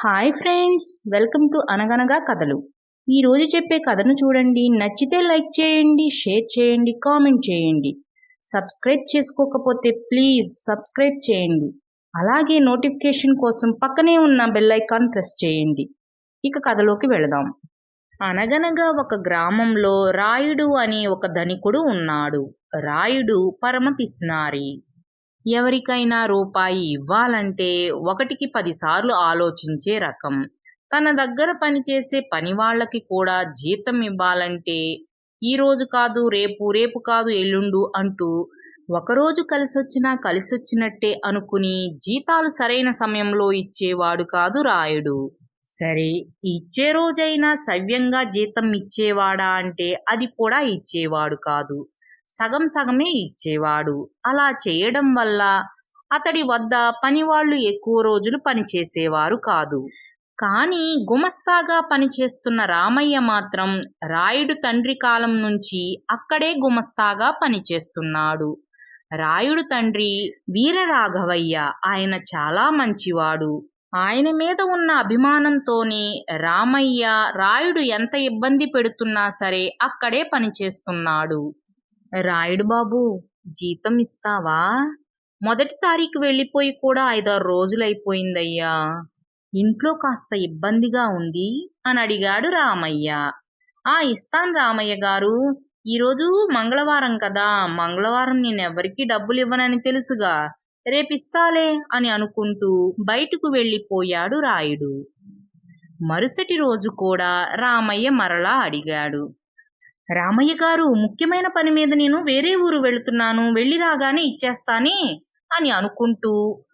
Hi friends welcome to అనగనగా కథలు ఈరోజు చెప్పే కథను చూడండి. నచ్చితే లైక్ చేయండి షేర్ చేయండి కామెంట్ చేయండి. సబ్స్క్రైబ్ చేసుకోకపోతే ప్లీజ్ సబ్స్క్రైబ్ చేయండి. అలాగే నోటిఫికేషన్ కోసం పక్కనే ఉన్న బెల్ ఐకాన్ ప్రెస్ చేయండి. ఇక కథలోకి వెళదాం. అనగనగా ఒక గ్రామంలో రాయుడు అనే ఒక ధనికుడు ఉన్నాడు. రాయుడు పరమ పిస్నారి ఎవరికైనా రూపాయి ఇవ్వాలంటే ఒకటికి పదిసార్లు ఆలోచించే రకం. తన దగ్గర పనిచేసే పని వాళ్ళకి కూడా జీతం ఇవ్వాలంటే ఈ రోజు కాదు రేపు రేపు కాదు ఎల్లుండు అంటూ ఒకరోజు కలిసొచ్చినా కలిసొచ్చినట్టే అనుకుని జీతాలు సరైన సమయంలో ఇచ్చేవాడు కాదు రాయుడు. సరే ఇచ్చే రోజైనా సవ్యంగా జీతం ఇచ్చేవాడా అంటే అది కూడా ఇచ్చేవాడు కాదు. సగం సగమే ఇచ్చేవాడు. అలా చేయడం వల్ల అతడి వద్ద పనివాళ్ళు ఎక్కువ రోజులు పనిచేసేవారు కాదు. కానీ గుమస్తాగా పనిచేస్తున్న రామయ్య మాత్రం రాయుడు తండ్రి కాలం నుంచి అక్కడే గుమస్తాగా పనిచేస్తున్నాడు. రాయుడు తండ్రి వీరరాఘవయ్య ఆయన చాలా మంచివాడు. ఆయన మీద ఉన్న అభిమానంతోనే రామయ్య రాయుడు ఎంత ఇబ్బంది పెడుతున్నా సరే అక్కడే పనిచేస్తున్నాడు. రాయుడు బాబు జీతం ఇస్తావా? మొదటి తారీఖు వెళ్ళిపోయి కూడా ఐదారు రోజులైపోయిందయ్యా. ఇంట్లో కాస్త ఇబ్బందిగా ఉంది అని అడిగాడు రామయ్య. ఆ ఇస్తాను రామయ్య గారు. ఈరోజు మంగళవారం కదా. మంగళవారం నేను ఎవరికీ డబ్బులు ఇవ్వనని తెలుసుగా. రేపిస్తాలే అని అనుకుంటూ బయటకు వెళ్ళిపోయాడు రాయుడు. మరుసటి రోజు కూడా రామయ్య మరలా అడిగాడు. రామయ్య గారు ముఖ్యమైన పని మీద నేను వేరే ఊరు వెళుతున్నాను వెళ్ళి రాగానే ఇచ్చేస్తానే అని అనుకుంటూ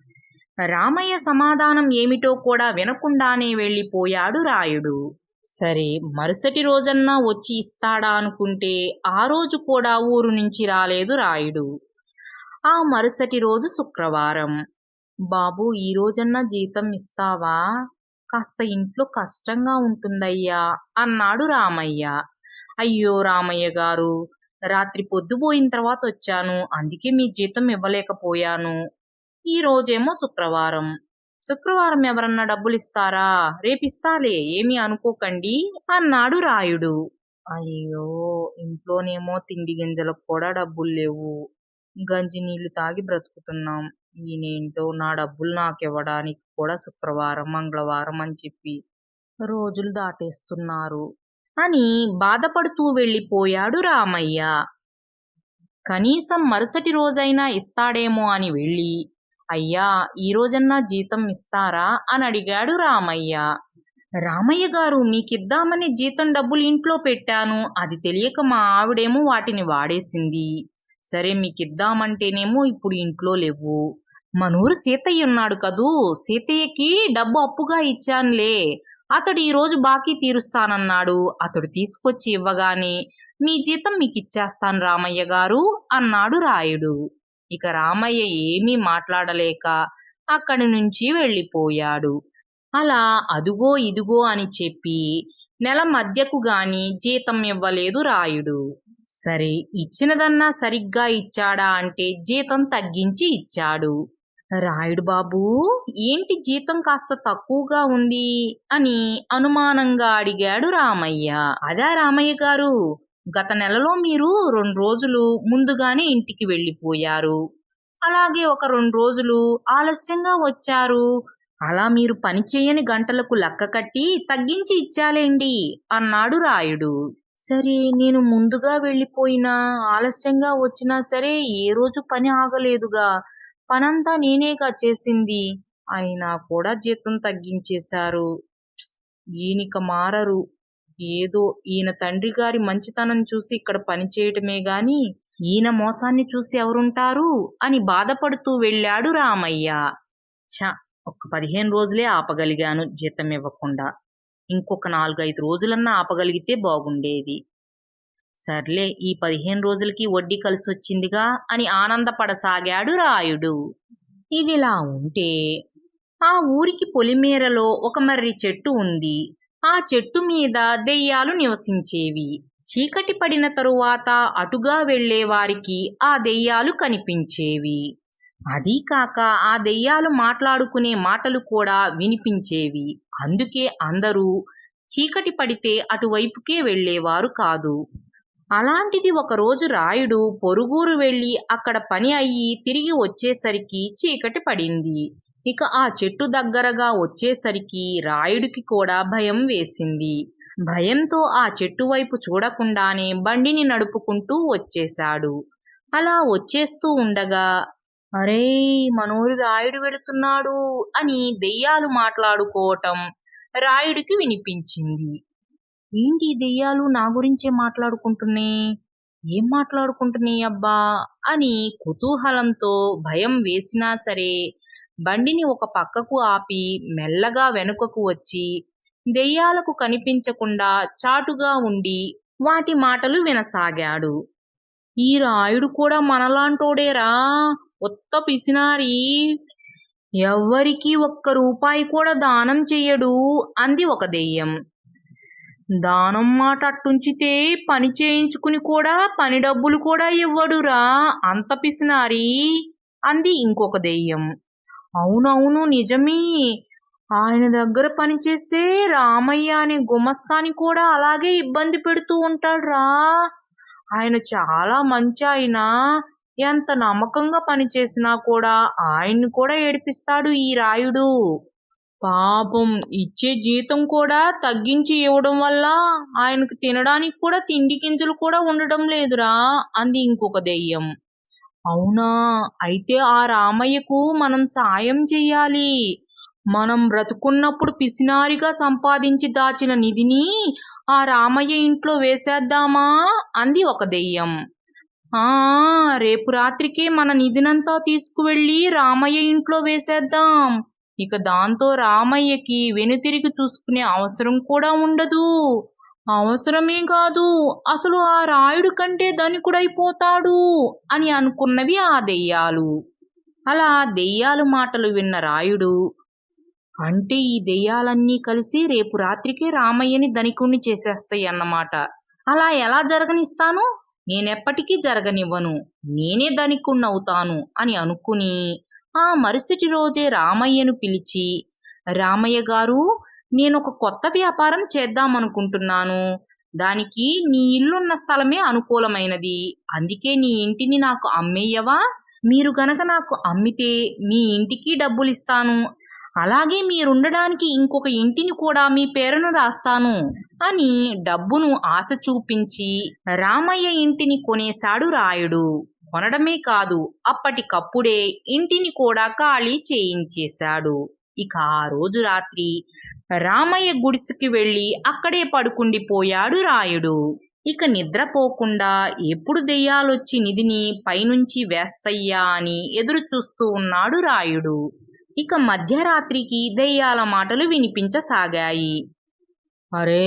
రామయ్య సమాధానం ఏమిటో కూడా వినకుండానే వెళ్ళిపోయాడు రాయుడు. సరే మరుసటి రోజన్నా వచ్చి ఇస్తాడా అనుకుంటే ఆ రోజు కూడా ఊరు నుంచి రాలేదు రాయుడు. ఆ మరుసటి రోజు శుక్రవారం. బాబు ఈ రోజన్నా జీతం ఇస్తావా? కాస్త ఇంట్లో కష్టంగా ఉంటుందయ్యా అన్నాడు రామయ్య. అయ్యో రామయ్య గారు రాత్రి పొద్దుపోయిన తర్వాత వచ్చాను. అందుకే మీ జీతం ఇవ్వలేకపోయాను. ఈ రోజేమో శుక్రవారం. శుక్రవారం ఎవరన్నా డబ్బులు ఇస్తారా రేపిస్తాలే ఏమీ అనుకోకండి అన్నాడు రాయుడు. అయ్యో ఇంట్లోనేమో తిండి గింజలకు కూడా డబ్బులు లేవు. గంజి నీళ్ళు తాగి బ్రతుకుతున్నాం. ఈయనేంటో నా డబ్బులు నాకు ఇవ్వడానికి కూడా శుక్రవారం మంగళవారం అని చెప్పి రోజులు దాటేస్తున్నారు. అని బాధపడుతూ వెళ్ళిపోయాడు రామయ్య. కనీసం మరుసటి రోజైనా ఇస్తాడేమో అని వెళ్ళి అయ్యా ఈ రోజన్నా జీతం ఇస్తారా? అని అడిగాడు రామయ్య. రామయ్య గారు మీకిద్దామని జీతం డబ్బులు ఇంట్లో పెట్టాను. అది తెలియక మా ఆవిడేమో వాటిని వాడేసింది. సరే మీకిద్దామంటేనేమో ఇప్పుడు ఇంట్లో లేవు. మనూరు సీతయ్య ఉన్నాడు కదూ. సీతయ్యకి డబ్బు అప్పుగా ఇచ్చానులే. అతడు ఈ రోజు బాకీ తీరుస్తానన్నాడు. అతడు తీసుకొచ్చి ఇవ్వగానే మీ జీతం మీకు ఇచ్చేస్తాను రామయ్య గారు అన్నాడు రాయుడు. ఇక రామయ్య ఏమీ మాట్లాడలేక అక్కడి నుంచి వెళ్ళిపోయాడు. అలా అదుగో ఇదుగో అని చెప్పి నెల మధ్యకు గాని జీతం ఇవ్వలేదు రాయుడు. సరే ఇచ్చినదన్నా సరిగ్గా ఇచ్చాడా? అంటే జీతం తగ్గించి ఇచ్చాడు. రాయుడు బాబు ఏంటి జీతం కాస్త తక్కువగా ఉంది అని అనుమానంగా అడిగాడు రామయ్య. అదా రామయ్య గారు గత నెలలో మీరు రెండు రోజులు ముందుగానే ఇంటికి వెళ్ళిపోయారు. అలాగే ఒక రెండు రోజులు ఆలస్యంగా వచ్చారు. అలా మీరు పని చేయని గంటలకు లెక్క కట్టి తగ్గించి ఇచ్చాలేండి అన్నాడు రాయుడు. సరే నేను ముందుగా వెళ్ళిపోయినా ఆలస్యంగా వచ్చినా సరే ఏ రోజు పని ఆగలేదుగా. పనంతా నేనేగా చేసింది. అయినా కూడా జీతం తగ్గించేశారు. ఈయనిక మారరు. ఏదో ఈయన తండ్రి గారి మంచితనం చూసి ఇక్కడ పని చేయటమే గాని ఈయన మోసాన్ని చూసి ఎవరుంటారు? అని బాధపడుతూ వెళ్ళాడు రామయ్య. ఛ! ఒక్క పదిహేను రోజులే ఆపగలిగాను జీతం ఇవ్వకుండా ఇంకొక నాలుగైదు రోజులన్నా ఆపగలిగితే బాగుండేది. సర్లే ఈ పదిహేను రోజులకి వడ్డీ కలిసొచ్చిందిగా అని ఆనందపడసాగాడు రాయుడు. ఇదిలా ఉంటే ఆ ఊరికి పొలిమేరలో ఒక మర్రి చెట్టు ఉంది. ఆ చెట్టు మీద దెయ్యాలు నివసించేవి. చీకటి పడిన తరువాత అటుగా వెళ్ళేవారికి ఆ దెయ్యాలు కనిపించేవి. అదీ కాక ఆ దెయ్యాలు మాట్లాడుకునే మాటలు కూడా వినిపించేవి. అందుకే అందరూ చీకటి పడితే అటువైపుకే వెళ్ళేవారు కాదు. అలాంటిది ఒకరోజు రాయుడు పొరుగురు వెళ్ళి అక్కడ పని అయ్యి తిరిగి వచ్చేసరికి చీకటి పడింది. ఇక ఆ చెట్టు దగ్గరగా వచ్చేసరికి రాయుడికి కూడా భయం వేసింది. భయంతో ఆ చెట్టు వైపు చూడకుండానే బండిని నడుపుకుంటూ వచ్చేశాడు. అలా వచ్చేస్తూ ఉండగా అరే మనూరి రాయుడు వెళుతున్నాడు అని దెయ్యాలు మాట్లాడుకోవటం రాయుడికి వినిపించింది. ఏంటి దెయ్యాలు నా గురించే మాట్లాడుకుంటున్నాయి? ఏం మాట్లాడుకుంటున్నాయి అబ్బా? అని కుతూహలంతో భయం వేసినా సరే బండిని ఒక పక్కకు ఆపి మెల్లగా వెనుకకు వచ్చి దెయ్యాలకు కనిపించకుండా చాటుగా ఉండి వాటి మాటలు వినసాగాడు. ఈ రాయుడు కూడా మనలాంటోడేరా? ఒత్త పిసినారి! ఎవ్వరికీ ఒక్క రూపాయి కూడా దానం చెయ్యడు అంది ఒక దెయ్యం. దానం మాట అట్టుంచితే పని చేయించుకుని కూడా పని డబ్బులు కూడా ఇవ్వడురా. అంత పిసినారి? అంది ఇంకొక దెయ్యం. అవునవును నిజమే. ఆయన దగ్గర పనిచేసే రామయ్య అనే గుమస్తాని కూడా అలాగే ఇబ్బంది పెడుతూ ఉంటాడురా. ఆయన చాలా మంచి ఆయన. ఎంత నమ్మకంగా పనిచేసినా కూడా ఆయన్ని కూడా ఏడిపిస్తాడు ఈ రాయుడు. పాపం ఇచ్చే జీతం కూడా తగ్గించి ఇవ్వడం వల్ల ఆయనకు తినడానికి కూడా తిండి గింజలు కూడా ఉండడం లేదురా అంది ఇంకొక దెయ్యం. అవునా? అయితే ఆ రామయ్యకు మనం సాయం చెయ్యాలి. మనం బ్రతుకున్నప్పుడు పిసినారిగా సంపాదించి దాచిన నిధిని ఆ రామయ్య ఇంట్లో వేసేద్దామా? అంది ఒక దెయ్యం. ఆ రేపు రాత్రికి మన నిధినంతా తీసుకువెళ్ళి రామయ్య ఇంట్లో వేసేద్దాం. ఇక దాంతో రామయ్యకి వెనుతిరిగి చూసుకునే అవసరం కూడా ఉండదు. అవసరమే కాదు. అసలు ఆ రాయుడు కంటే ధనికుడైపోతాడు అని అనుకున్నవి ఆ దెయ్యాలు. అలా దెయ్యాలు మాటలు విన్న రాయుడు అంటే ఈ దెయ్యాలన్నీ కలిసి రేపు రాత్రికే రామయ్యని ధనికుణ్ణి చేసేస్తాయి అన్నమాట. అలా ఎలా జరగనిస్తాను? నేనెప్పటికీ జరగనివ్వను. నేనే ధనికుణ్ణవుతాను అని అనుకుని ఆ మరుసటి రోజే రామయ్యను పిలిచి రామయ్య గారు నేను ఒక కొత్త వ్యాపారం చేద్దామనుకుంటున్నాను. దానికి నీ ఇల్లున్న స్థలమే అనుకూలమైనది. అందుకే నీ ఇంటిని నాకు అమ్మేయవా? మీరు గనక నాకు అమ్మితే మీ ఇంటికి డబ్బులు ఇస్తాను అలాగే మీరుండడానికి ఇంకొక ఇంటిని కూడా మీ పేరును రాస్తాను అని డబ్బును ఆశ చూపించి రామయ్య ఇంటిని కొనేశాడు రాయుడు. కొనడమే కాదు అప్పటికప్పుడే ఇంటిని కూడా ఖాళీ చేయించేశాడు. ఇక ఆ రోజు రాత్రి రామయ్య గుడిసెకి వెళ్ళి అక్కడే పడుకుండిపోయాడు రాయుడు. ఇక నిద్రపోకుండా ఎప్పుడు దెయ్యాలొచ్చి నిధిని పైనుంచి వేస్తయ్యా అని ఎదురు చూస్తూ ఉన్నాడు రాయుడు. ఇక మధ్యరాత్రికి దెయ్యాల మాటలు వినిపించసాగాయి. అరే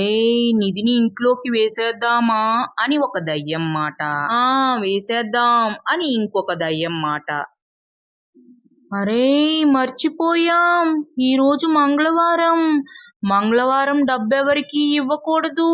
నిధిని ఇంట్లోకి వేసేద్దామా? అని ఒక దయ్యం మాట. ఆ వేసేద్దాం అని ఇంకొక దయ్యం మాట. అరే మర్చిపోయాం. ఈరోజు మంగళవారం. మంగళవారం డబ్బెవరికి ఇవ్వకూడదు.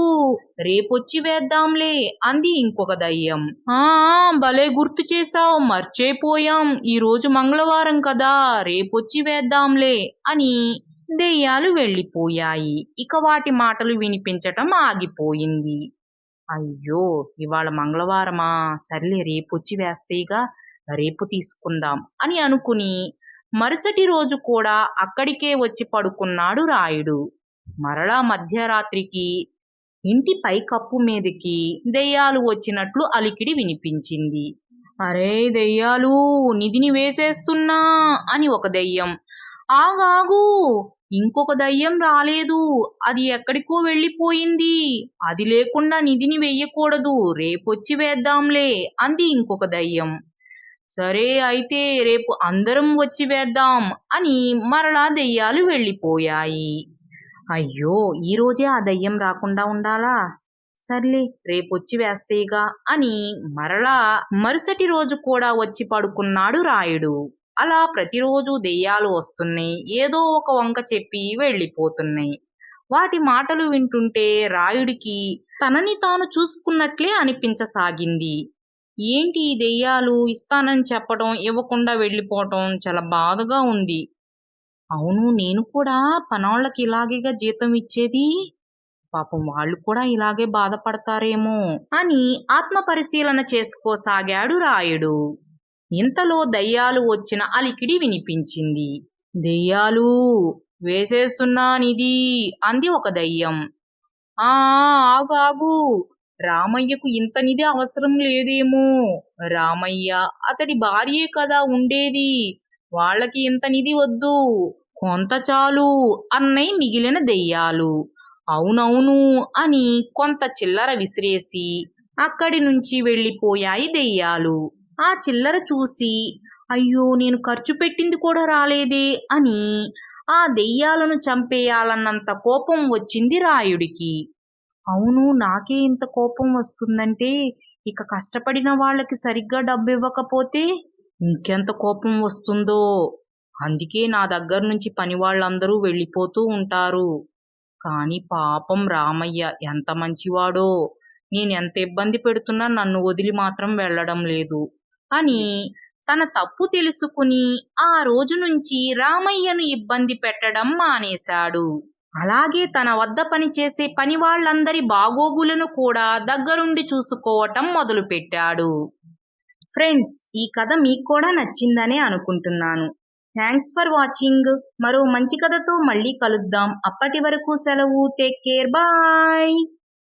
రేపొచ్చి వేద్దాంలే అంది ఇంకొక దయ్యం. ఆ భలే గుర్తు చేశావు. మర్చిపోయాం. ఈరోజు మంగళవారం కదా. రేపొచ్చి వేద్దాంలే అని దెయ్యాలు వెళ్ళిపోయాయి. ఇక వాటి మాటలు వినిపించటం ఆగిపోయింది. అయ్యో! ఇవాళ మంగళవారమా? సర్లే రేపొచ్చి వేస్తేగా రేపు తీసుకుందాం అని అనుకుని మరుసటి రోజు కూడా అక్కడికే వచ్చి పడుకున్నాడు రాయుడు. మరలా మధ్యరాత్రికి ఇంటి పైకప్పు మీదకి దెయ్యాలు వచ్చినట్లు అలికిడి వినిపించింది. అరే దెయ్యాలు నిధిని వేసేస్తున్నా అని ఒక దెయ్యం. ఆగాగు! ఇంకొక దయ్యం రాలేదు. అది ఎక్కడికో వెళ్ళిపోయింది. అది లేకుండా నిధిని వెయ్యకూడదు. రేపొచ్చి వేద్దాంలే అంది ఇంకొక దయ్యం. సరే అయితే రేపు అందరం వచ్చి వేద్దాం అని మరలా దెయ్యాలు వెళ్ళిపోయాయి. అయ్యో ఈరోజే ఆ దయ్యం రాకుండా ఉండాలా? సర్లే రేపొచ్చి వేస్తేగా అని మరలా మరుసటి రోజు కూడా వచ్చి పడుకున్నాడు రాయుడు. అలా ప్రతిరోజు దెయ్యాలు వస్తున్నాయి. ఏదో ఒక వంక చెప్పి వెళ్ళిపోతున్నాయి. వాటి మాటలు వింటుంటే రాయుడికి తనని తాను చూసుకున్నట్లే అనిపించసాగింది. ఏంటి ఈ దెయ్యాలు? ఇస్తానని చెప్పడం ఇవ్వకుండా వెళ్ళిపోవటం చాలా బాధగా ఉంది. అవును నేను కూడా పనోళ్ళకి ఇలాగేగా జీతం ఇచ్చేది? పాపం వాళ్ళు కూడా ఇలాగే బాధపడతారేమో అని ఆత్మ పరిశీలన చేసుకోసాగాడు రాయుడు. ఇంతలో దయ్యాలు వచ్చిన అలికిడి వినిపించింది. దెయ్యాలు వేసేస్తున్నానిది అంది ఒక దయ్యం. ఆ ఆగు ఆగు. రామయ్యకు ఇంత నిధి అవసరం లేదేమో. రామయ్య అతడి భార్యే కదా ఉండేది. వాళ్ళకి ఇంత నిధి వద్దు. కొంత చాలు అన్నై మిగిలిన దెయ్యాలు. అవునవును అని కొంత చిల్లర విసిరేసి అక్కడి నుంచి వెళ్ళిపోయాయి దెయ్యాలు. ఆ చిల్లర చూసి అయ్యో నేను ఖర్చు పెట్టింది కూడా రాలేదే అని ఆ దెయ్యాలను చంపేయాలన్నంత కోపం వచ్చింది రాయుడికి. అవును నాకే ఇంత కోపం వస్తుందంటే ఇక కష్టపడిన వాళ్ళకి సరిగ్గా డబ్బు ఇవ్వకపోతే ఇంకెంత కోపం వస్తుందో. అందుకే నా దగ్గర నుంచి పని వాళ్ళందరూ వెళ్ళిపోతూ ఉంటారు. కానీ పాపం రామయ్య ఎంత మంచివాడో. నేను ఎంత ఇబ్బంది పెడుతున్నా నన్ను వదిలి మాత్రం వెళ్ళడం లేదు. అని తన తప్పు తెలుసుకుని ఆ రోజు నుంచి రామయ్యను ఇబ్బంది పెట్టడం మానేశాడు. అలాగే తన వద్ద పనిచేసే పని వాళ్ళందరి బాగోగులను కూడా దగ్గరుండి చూసుకోవటం మొదలుపెట్టాడు. ఫ్రెండ్స్ ఈ కథ మీకు కూడా నచ్చిందనే అనుకుంటున్నాను. Thanks for watching. మరో మంచి కథతో మళ్ళీ కలుద్దాం. అప్పటి వరకు సెలవు. Take care. బాయ్.